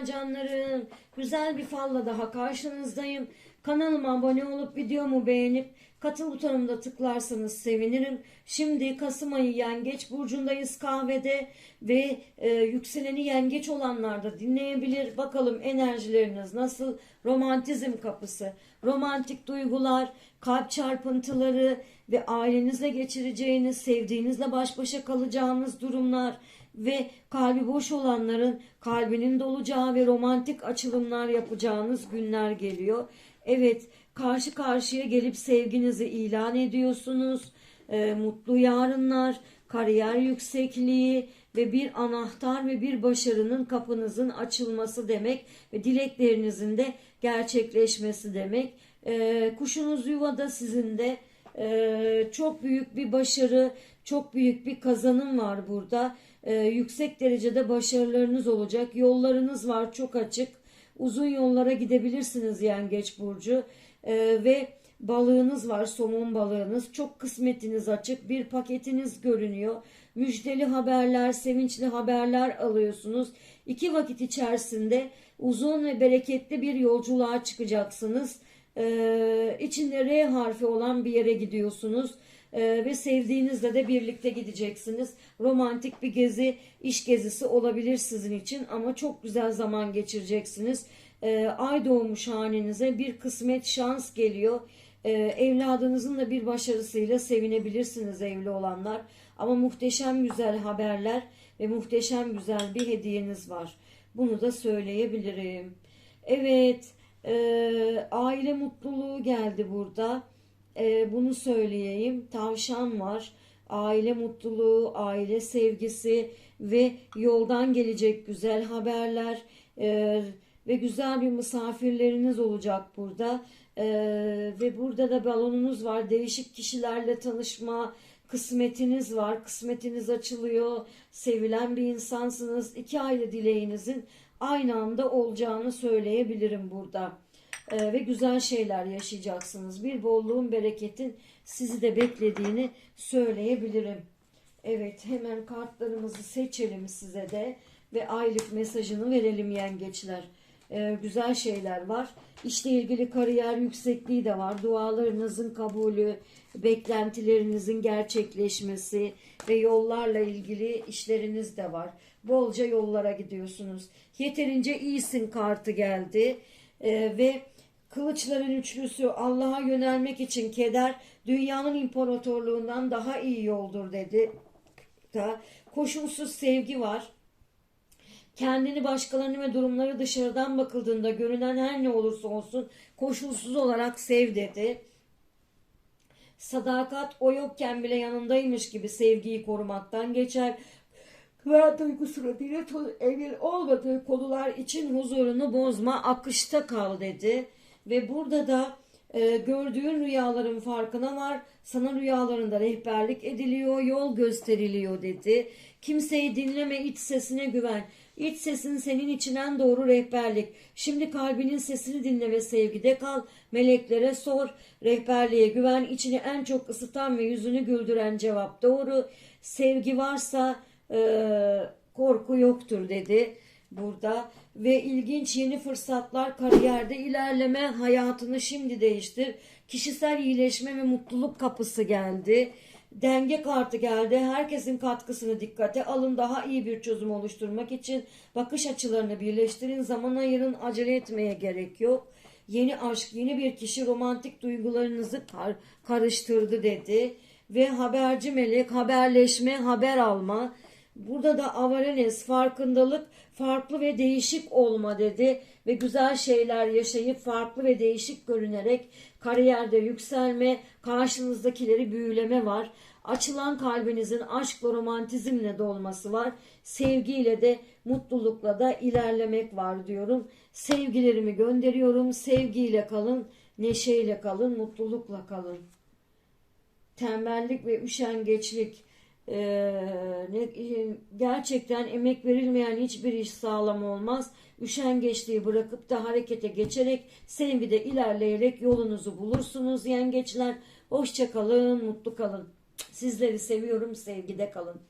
Merhaba canlarım. Güzel bir falla daha karşınızdayım. Kanalıma abone olup videomu beğenip katıl butonuna tıklarsanız sevinirim. Şimdi Kasım ayı Yengeç Burcu'ndayız kahvede ve e, yükseleni yengeç olanlar da dinleyebilir. Bakalım enerjileriniz nasıl? Romantizm kapısı, romantik duygular, kalp çarpıntıları ve ailenizle geçireceğiniz, sevdiğinizle baş başa kalacağınız durumlar ve kalbi boş olanların kalbinin dolacağı ve romantik açılımlar yapacağınız günler geliyor. Evet, karşı karşıya gelip sevginizi ilan ediyorsunuz. Ee, mutlu yarınlar, kariyer yüksekliği ve bir anahtar ve bir başarının kapınızın açılması demek ve dileklerinizin de gerçekleşmesi demek. Ee, kuşunuz yuvada sizin de ee, çok büyük bir başarı, çok büyük bir kazanım var burada. Ee, yüksek derecede başarılarınız olacak. Yollarınız var çok açık. Uzun yollara gidebilirsiniz Yengeç Burcu. Ee, ve balığınız var, somon balığınız. Çok kısmetiniz açık. Bir paketiniz görünüyor. Müjdeli haberler, sevinçli haberler alıyorsunuz. İki vakit içerisinde uzun ve bereketli bir yolculuğa çıkacaksınız. Ee, içinde R harfi olan bir yere gidiyorsunuz. Ee, ve sevdiğinizle de birlikte gideceksiniz. Romantik bir gezi, iş gezisi olabilir sizin için ama çok güzel zaman geçireceksiniz. Ee, ay doğmuş hanenize bir kısmet şans geliyor. Ee, evladınızın da bir başarısıyla sevinebilirsiniz evli olanlar. Ama muhteşem güzel haberler ve muhteşem güzel bir hediyeniz var. Bunu da söyleyebilirim. Evet, e, aile mutluluğu geldi burada. E, bunu söyleyeyim. Tavşan var. Aile mutluluğu, aile sevgisi ve yoldan gelecek güzel haberler e, ve güzel bir misafirleriniz olacak burada. E, ve burada da balonunuz var. Değişik kişilerle tanışma kısmetiniz var. Kısmetiniz açılıyor. Sevilen bir insansınız. İki aile dileğinizin aynı anda olacağını söyleyebilirim burada. Ee, ve güzel şeyler yaşayacaksınız. Bir bolluğun, bereketin sizi de beklediğini söyleyebilirim. Evet, hemen kartlarımızı seçelim size de ve aylık mesajını verelim yengeçler. Ee, güzel şeyler var. İşle ilgili kariyer yüksekliği de var. Dualarınızın kabulü, beklentilerinizin gerçekleşmesi ve yollarla ilgili işleriniz de var. Bolca yollara gidiyorsunuz. Yeterince iyisin kartı geldi. Ee, ve kılıçların üçlüsü Allah'a yönelmek için keder dünyanın imparatorluğundan daha iyi yoldur dedi. Da koşulsuz sevgi var. Kendini başkalarını ve durumları dışarıdan bakıldığında görünen her ne olursa olsun koşulsuz olarak sev dedi. Sadakat o yokken bile yanındaymış gibi sevgiyi korumaktan geçer. Ve duygusunu dile to- emin olmadığı konular için huzurunu bozma, akışta kal dedi. Ve burada da e, gördüğün rüyaların farkına var. Sana rüyalarında rehberlik ediliyor, yol gösteriliyor dedi. Kimseyi dinleme, iç sesine güven. İç sesin senin için en doğru rehberlik. Şimdi kalbinin sesini dinle ve sevgide kal. Meleklere sor. Rehberliğe güven. İçini en çok ısıtan ve yüzünü güldüren cevap doğru. Sevgi varsa e, korku yoktur dedi burada. Ve ilginç yeni fırsatlar kariyerde ilerleme hayatını şimdi değiştir. Kişisel iyileşme ve mutluluk kapısı geldi. Denge kartı geldi. Herkesin katkısını dikkate alın. Daha iyi bir çözüm oluşturmak için bakış açılarını birleştirin. Zaman ayırın. Acele etmeye gerek yok. Yeni aşk yeni bir kişi romantik duygularınızı kar- karıştırdı dedi. Ve haberci melek haberleşme haber alma Burada da awareness, farkındalık, farklı ve değişik olma dedi ve güzel şeyler yaşayıp farklı ve değişik görünerek kariyerde yükselme, karşınızdakileri büyüleme var. Açılan kalbinizin aşkla, romantizmle dolması var. Sevgiyle de, mutlulukla da ilerlemek var diyorum. Sevgilerimi gönderiyorum. Sevgiyle kalın, neşeyle kalın, mutlulukla kalın. Tembellik ve üşengeçlik ee, gerçekten emek verilmeyen hiçbir iş sağlam olmaz. Üşengeçliği bırakıp da harekete geçerek sevgide ilerleyerek yolunuzu bulursunuz yengeçler. Hoşça kalın, mutlu kalın. Sizleri seviyorum, sevgide kalın.